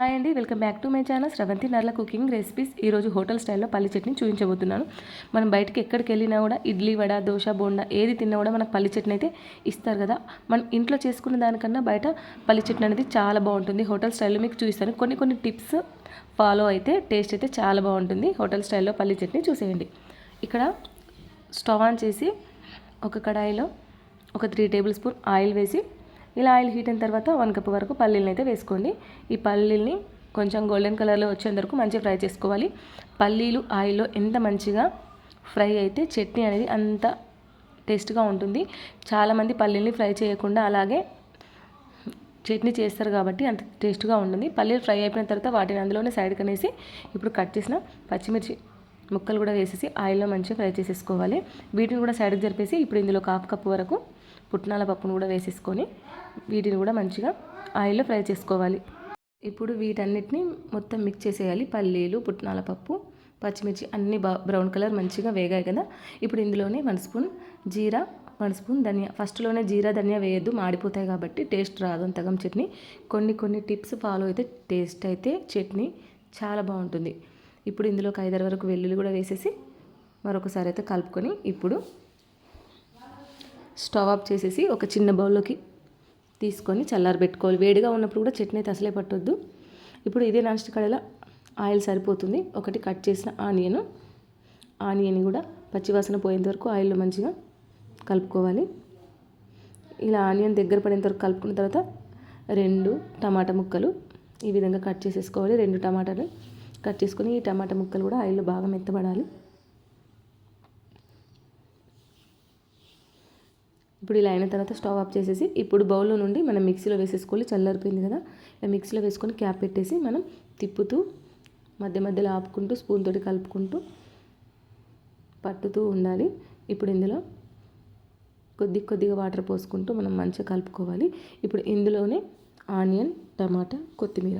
Hi అండి welcome back to my channel. Sravanthi Narla cooking recipes. ఈరోజు hotel స్టైల్లో పల్లి చట్నీ చూపించబోతున్నాను. మనం బయటకి ఎక్కడికి వెళ్ళినా కూడా ఇడ్లీ వడ దోశ బోండా ఏది తిన్నా కూడా మనకు పల్లి చట్నీ అయితే ఇస్తారు కదా. మనం ఇంట్లో చేసుకున్న దానికన్నా బయట పల్లి చట్నీ అనేది చాలా బాగుంటుంది. హోటల్ స్టైల్లో మీకు చూపిస్తాను. కొన్ని కొన్ని టిప్స్ ఫాలో అయితే టేస్ట్ అయితే చాలా బాగుంటుంది. హోటల్ స్టైల్లో పల్లి చట్నీ చూసేయండి. ఇక్కడ స్టవ్ ఆన్ చేసి ఒక కడాయిలో ఒక త్రీ టేబుల్ స్పూన్ ఆయిల్ వేసి ఇలా ఆయిల్ హీట్ అయిన తర్వాత వన్ కప్ వరకు పల్లీలను అయితే వేసుకోండి. ఈ పల్లీల్ని కొంచెం గోల్డెన్ కలర్లో వచ్చేంత వరకు మంచిగా ఫ్రై చేసుకోవాలి. పల్లీలు ఆయిల్లో ఎంత మంచిగా ఫ్రై అయితే చట్నీ అనేది అంత టేస్ట్గా ఉంటుంది. చాలామంది పల్లీల్ని ఫ్రై చేయకుండా అలాగే చట్నీ చేస్తారు కాబట్టి అంత టేస్ట్గా ఉంటుంది. పల్లీలు ఫ్రై అయిపోయిన తర్వాత వాటిని అందులోనే సైడ్కి అనేసి ఇప్పుడు కట్ చేసిన పచ్చిమిర్చి ముక్కలు కూడా వేసేసి ఆయిల్లో మంచిగా ఫ్రై చేసేసుకోవాలి. వీటిని కూడా సైడ్కి జరిపేసి ఇప్పుడు ఇందులో ఒక హాఫ్ కప్ వరకు పుట్నాల పప్పును కూడా వేసేసుకొని వీటిని కూడా మంచిగా ఆయిల్లో ఫ్రై చేసుకోవాలి. ఇప్పుడు వీటన్నిటిని మొత్తం మిక్స్ చేసేయాలి. పల్లీలు పుట్నాల పప్పు పచ్చిమిర్చి అన్ని బ్రౌన్ కలర్ మంచిగా వేగాయి కదా. ఇప్పుడు ఇందులోనే వన్ స్పూన్ జీరా వన్ స్పూన్ ధనియా. ఫస్ట్లోనే జీరా ధనియా వేయద్దు. మాడిపోతాయి కాబట్టి టేస్ట్ రాదు అంతగం చట్నీ. కొన్ని కొన్ని టిప్స్ ఫాలో అయితే టేస్ట్ అయితే చట్నీ చాలా బాగుంటుంది. ఇప్పుడు ఇందులో ఐదారు వరకు వెల్లుల్లి కూడా వేసేసి మరొకసారి అయితే కలుపుకొని ఇప్పుడు స్టవ్ ఆఫ్ చేసేసి ఒక చిన్న బౌల్లోకి తీసుకొని చల్లారి పెట్టుకోవాలి. వేడిగా ఉన్నప్పుడు కూడా చట్నీ అయితే అసలే పట్టొద్దు. ఇప్పుడు ఇదే నాస్ట్ కడలో ఆయిల్ సరిపోతుంది. ఒకటి కట్ చేసిన ఆనియన్ ఆనియన్ కూడా పచ్చివాసన పోయేంత వరకు ఆయిల్లో మంచిగా కలుపుకోవాలి. ఇలా ఆనియన్ దగ్గర పడేంత వరకు కలుపుకున్న తర్వాత రెండు టమాటా ముక్కలు ఈ విధంగా కట్ చేసేసుకోవాలి. రెండు టమాటాలు కట్ చేసుకొని ఈ టమాటా ముక్కలు కూడా ఆయిల్లో బాగా మెత్తబడాలి. ఇప్పుడు ఇలా అయిన తర్వాత స్టవ్ ఆఫ్ చేసేసి ఇప్పుడు బౌల్లో నుండి మనం మిక్సీలో వేసేసుకోవాలి. చల్లారిపోయింది కదా. ఇలా మిక్సీలో వేసుకొని క్యాప్ పెట్టేసి మనం తిప్పుతూ మధ్య మధ్యలో ఆపుకుంటూ స్పూన్ తోటి కలుపుకుంటూ పట్టుతూ ఉండాలి. ఇప్పుడు ఇందులో కొద్ది కొద్దిగా వాటర్ పోసుకుంటూ మనం మంచిగా కలుపుకోవాలి. ఇప్పుడు ఇందులోనే ఆనియన్ టమాటా కొత్తిమీర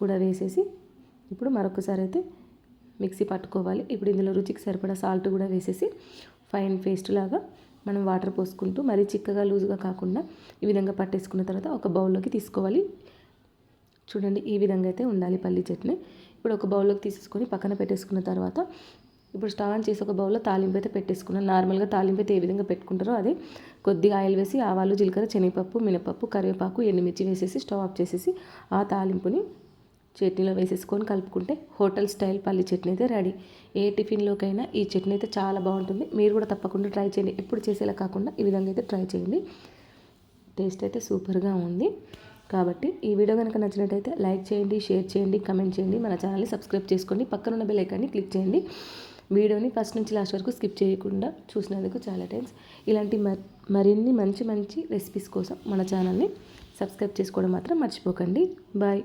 కూడా వేసేసి ఇప్పుడు మరొకసారి అయితే మిక్సీ పట్టుకోవాలి. ఇప్పుడు ఇందులో రుచికి సరిపడా సాల్ట్ కూడా వేసేసి ఫైన్ పేస్ట్ లాగా మనం వాటర్ పోసుకుంటూ మరీ చిక్కగా లూజ్గా కాకుండా ఈ విధంగా పట్టేసుకున్న తర్వాత ఒక బౌల్లోకి తీసుకోవాలి. చూడండి ఈ విధంగా అయితే ఉండాలి పల్లి చట్నీ. ఇప్పుడు ఒక బౌల్లోకి తీసేసుకొని పక్కన పెట్టేసుకున్న తర్వాత ఇప్పుడు స్టవ్ ఆన్ చేసి ఒక బౌల్లో తాలింపు అయితే పెట్టేసుకున్నాను నార్మల్గా తాలింపు అయితే ఏ విధంగా పెట్టుకుంటారో అదే. కొద్దిగా ఆయిల్ వేసి ఆవాలు జీలకర్ర శనగపప్పు మినపప్పు కరివేపాకు ఎండుమిర్చి వేసేసి స్టవ్ ఆఫ్ చేసేసి ఆ తాలింపుని చట్నీలో వేసేసుకొని కలుపుకుంటే హోటల్ స్టైల్ పల్లి చట్నీ అయితే రెడీ. ఏ టిఫిన్లోకైనా ఈ చట్నీ అయితే చాలా బాగుంటుంది. మీరు కూడా తప్పకుండా ట్రై చేయండి. ఎప్పుడు చేసేలా కాకుండా ఈ విధంగా అయితే ట్రై చేయండి. టేస్ట్ అయితే సూపర్గా ఉంది. కాబట్టి ఈ వీడియో కనుక నచ్చినట్టయితే లైక్ చేయండి షేర్ చేయండి కమెంట్ చేయండి. మన ఛానల్ని సబ్స్క్రైబ్ చేసుకోండి. పక్కనున్న బెల్ ఐకాన్ని క్లిక్ చేయండి. వీడియోని ఫస్ట్ నుంచి లాస్ట్ వరకు స్కిప్ చేయకుండా చూసినందుకు చాలా థ్యాంక్స్. ఇలాంటి మరిన్ని మంచి మంచి రెసిపీస్ కోసం మన ఛానల్ని సబ్స్క్రైబ్ చేసుకోవడం మాత్రం మర్చిపోకండి. బాయ్.